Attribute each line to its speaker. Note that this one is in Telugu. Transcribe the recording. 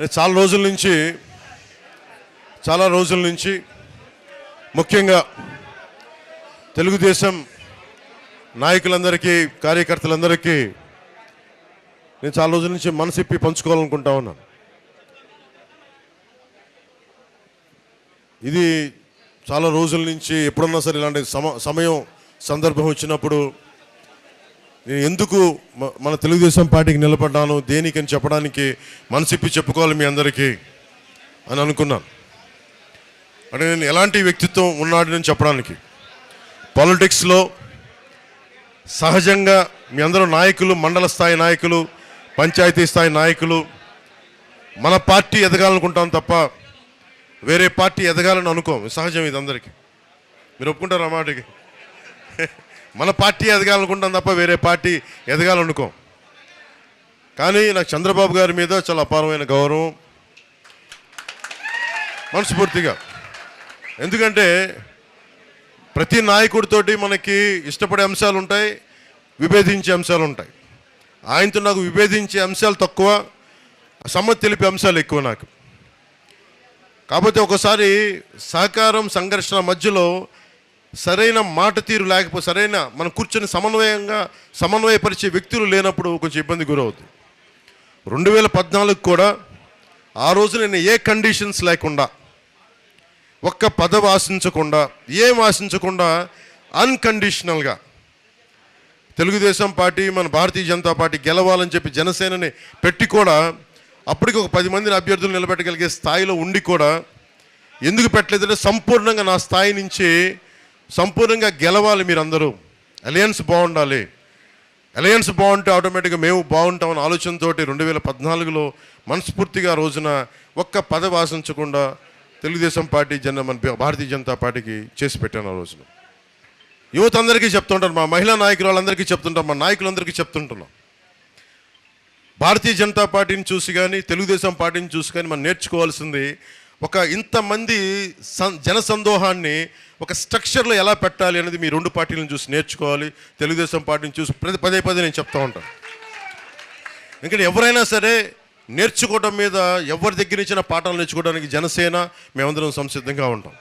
Speaker 1: చాలా రోజుల నుంచి చాలా రోజుల నుంచి ముఖ్యంగా తెలుగుదేశం నాయకులందరికీ కార్యకర్తలందరికీ నేను చాలా రోజుల నుంచి మనసిప్పి పంచుకోవాలనుకుంటా ఉన్నాను. ఇది చాలా రోజుల నుంచి ఎప్పుడన్నా సరే ఇలాంటి సమ సమయం సందర్భం వచ్చినప్పుడు నేను ఎందుకు మన తెలుగుదేశం పార్టీకి నిలబడ్డాను? దేనికని చెప్పడానికి మనసిప్పి చెప్పుకోవాలి మీ అందరికీ అని అనుకున్నాను. అంటే నేను ఎలాంటి వ్యక్తిత్వం ఉన్నాడని చెప్పడానికి. పాలిటిక్స్లో సహజంగా మీ అందరూ నాయకులు మండల స్థాయి నాయకులు పంచాయతీ స్థాయి నాయకులు మన పార్టీ ఎదగాలనుకుంటాం తప్ప వేరే పార్టీ ఎదగాలని అనుకోం సహజం ఇది అందరికీ. మీరు ఒప్పుకుంటారు ఆ మాటకి? మన పార్టీ ఎదగాలనుకుంటాం తప్ప వేరే పార్టీ ఎదగాలనుకోం. కానీ నాకు చంద్రబాబు గారి మీద చాలా అపారమైన గౌరవం. మనస్ఫూర్తిగా. ఎందుకంటే ప్రతి నాయకుడితోటి మనకి ఇష్టపడే అంశాలు ఉంటాయి విభేదించే అంశాలు ఉంటాయి. ఆయనతో నాకు విభేదించే అంశాలు తక్కువ సమ్మతి తెలిపే అంశాలు ఎక్కువ నాకు. కాకపోతే ఒకసారి సహకారం సంఘర్షణ మధ్యలో సరైన మాట తీరు లేకపోతే సరైన మనం కూర్చొని సమన్వయంగా సమన్వయపరిచే వ్యక్తులు లేనప్పుడు కొంచెం ఇబ్బంది గురవుతుంది రెండు వేల పద్నాలుగు కూడా ఆ రోజు నేను ఏ కండిషన్స్ లేకుండా ఒక్క పదవి ఆశించకుండా ఏం ఆశించకుండా అన్కండిషనల్గా తెలుగుదేశం పార్టీ మన భారతీయ జనతా పార్టీ గెలవాలని చెప్పి జనసేనని పెట్టి కూడా అప్పటికి ఒక పది మందిని అభ్యర్థులు నిలబెట్టగలిగే స్థాయిలో ఉండి కూడా ఎందుకు పెట్టలేదంటే సంపూర్ణంగా నా స్థాయి నుంచి సంపూర్ణంగా గెలవాలి మీరందరూ. అలయన్స్ బాగుండాలి. అలయన్స్ బాగుంటే ఆటోమేటిక్గా మేము బాగుంటాం అనే ఆలోచనతో రెండు వేల పద్నాలుగులో మనస్ఫూర్తిగా రోజున ఒక్క పదవి ఆశించకుండా తెలుగుదేశం పార్టీ జన మన భారతీయ జనతా పార్టీకి చేసి పెట్టాను ఆ రోజున. యువత అందరికీ చెప్తుంటారు మా మహిళా నాయకురాలందరికీ చెప్తుంటాం మా నాయకులందరికీ చెప్తుంటున్నాం. భారతీయ జనతా పార్టీని చూసి కానీ తెలుగుదేశం పార్టీని చూసి కానీ మనం నేర్చుకోవాల్సింది ఒక ఇంతమంది సం జన సందోహాన్ని ఒక స్ట్రక్చర్లో ఎలా పెట్టాలి అనేది మీ రెండు పార్టీలను చూసి నేర్చుకోవాలి. తెలుగుదేశం పార్టీని చూసి ప్రతి పదే పదే నేను చెప్తూ ఉంటాను ఎందుకంటే ఎవరైనా సరే నేర్చుకోవడం మీద ఎవరి దగ్గర ఇచ్చిన పాఠాలు నేర్చుకోవడానికి జనసేన మేమందరం సంసిద్ధంగా ఉంటాం.